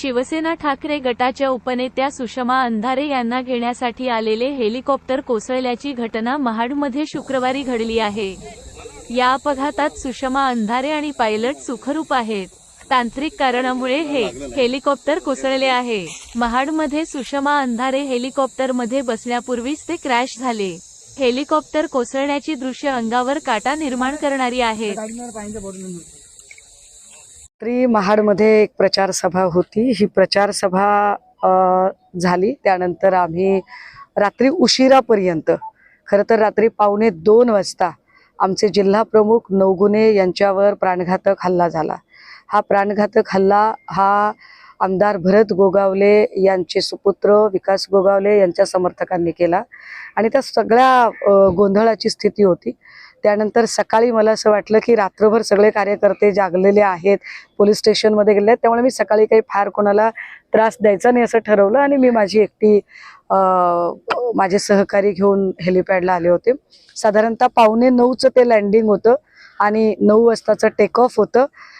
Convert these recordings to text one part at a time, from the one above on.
शिवसेना ठाकरे गटाच्या उपनेत्या सुषमा अंधारे यांना घेण्यासाठी आलेले हेलिकॉप्टर कोसळल्याची घटना महाडमध्ये शुक्रवारी घडली आहे. या अपघातात सुषमा अंधारे आणि पायलट सुखरूप आहेत. तांत्रिक कारणामुळे हे हेलिकॉप्टर कोसळले आहे. महाडमध्ये सुषमा अंधारे हेलिकॉप्टरमध्ये बसण्यापूर्वीच ते क्रॅश झाले. हेलिकॉप्टर कोसळण्याची दृश्य अंगावर काटा निर्माण करणारी आहेत. रात्री महाडमध्ये एक प्रचार सभा होती. ही प्रचार सभा झाली. त्यानंतर आम्ही रात्री उशिरापर्यंत खरं तर रात्री पावणे दोन वाजता आमचे जिल्हा प्रमुख नवगुणे यांच्यावर प्राणघातक हल्ला झाला. हा प्राणघातक हल्ला हा आमदार भरत गोगावले यांचे सुपुत्र विकास गोगावले यांच्या समर्थकांनी केला. आणि त्या सगळ्या गोंधळाची स्थिती होती. त्यानंतर सकाळी मला असं वाटलं की रात्रभर सगळे कार्यकर्ते जागलेले आहेत पोलीस स्टेशनमध्ये गेले आहेत त्यामुळे मी सकाळी काही फार कोणाला त्रास द्यायचा नाही असं ठरवलं आणि मी माझी एकटी माझे सहकारी घेऊन हेलिपॅडला आले होते. साधारणतः पावणे नऊचं ते लँडिंग होतं आणि नऊ वाजताचं टेक ऑफ होतं.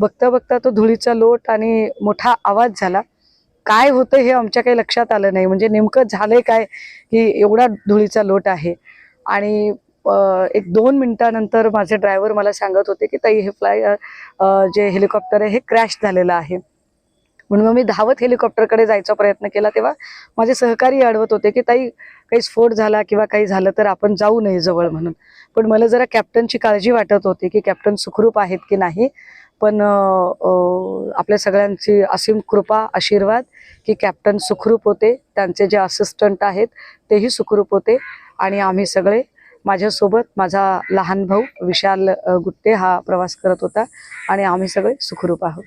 बघता बघता तो धुळीचा लोट आणि मोठा आवाज झाला. काय होतं हे आमच्या काही लक्षात आलं नाही. म्हणजे नेमकं झालंय काय की एवढा धुळीचा लोट आहे. आणि एक दोन मिनिटानंतर माझे ड्रायव्हर मला सांगत होते की ताई हे फ्लाय जे हेलिकॉप्टर आहे हे क्रॅश झालेलं आहे. म्हणून मग मी धावत हेलिकॉप्टरकडे जायचा प्रयत्न केला तेव्हा माझे सहकारी अडवत होते की ताई काही स्फोट झाला किंवा काही झालं तर आपण जाऊ नये जवळ म्हणून. पण मला जरा कॅप्टनची काळजी वाटत होती की कॅप्टन सुखरूप आहेत की नाही? पण आपल्या सगळ्यांची असीम कृपा आशीर्वाद की कॅप्टन सुखरूप होते त्यांचे जे असिस्टंट आहेत तेही सुखरूप होते आणि आम्ही सगळे माझ्यासोबत माझा लहान भाऊ विशाल गुट्टे हा प्रवास करत होता आणि आम्ही सगळे सुखरूप आहोत.